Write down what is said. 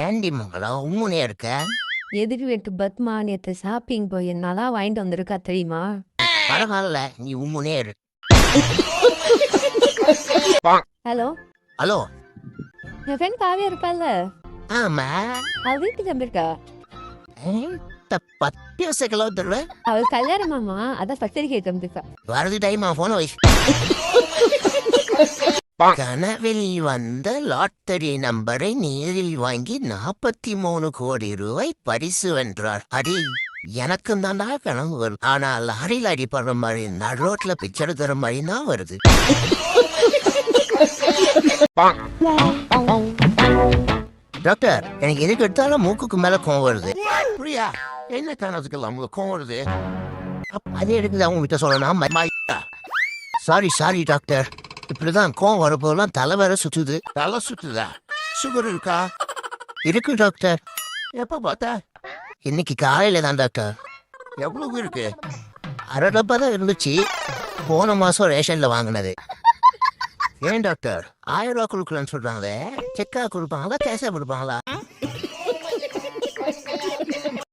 ஏண்டி மகளா உம்முனே இருக்க? எதிர் வீட்டு பத்மா நேத்து ஷாப்பிங் போய் நல்லா வாங்கிட்டு வந்திருக்கா தெரியுமா? பரவாயில்ல நீ உம்முனே இரு. ஹலோ? ஹலோ? என் ஃப்ரெண்ட் காவியா இருப்பாள்ல ஆமா. அவ வீட்டுக்கு வந்திருக்கா? இந்த பத்து செகலோ தருவ அவள் கல்யாணமாமா அதான் பத்திரிக்கை வந்திருக்கா வரது டைமா போன வயசு கனவில் வந்த லாட்டரி நம்பரை நேரில் வாங்கி நாற்பத்தி மூணு கோடி ரூபாய் பரிசு வென்றார். அடி எனக்கும் தாண்டா கனவு வரும் ஆனா லாரியில் அடிப்படுற மாதிரி நடுரோட்ல பிச்சர் தர மாதிரி தான் வருது. டாக்டர் எனக்கு எதுக்கு எடுத்தாலும் மூக்குக்கு மேல கோவம் வருது. புரியா? என்ன காரணத்துக்கு உங்களுக்கு கோவம் வருது? அது எடுக்குது அவங்க கிட்ட சொல்லணும் சாரி சாரி டாக்டர். இப்படிதான் கோவம் வரப்போலாம் தலை வேற சுத்துது. தலை சுத்துதா? சுகர் இருக்கா? இருக்கு டாக்டர் எப்ப பார்த்தா? இன்னைக்கு காலையில தான் டாக்டர் எவ்வளவு இருக்கு? அரை டப்பா தான் இருந்துச்சு. போன மாசம் ரேஷன்ல வாங்கினது. ஏன் டாக்டர் ஆயிரம் ரூபா கொடுக்கலன்னு சொல்றாங்களே. செக்கா கொடுப்பாங்களா கேஷா கொடுப்பாங்களா?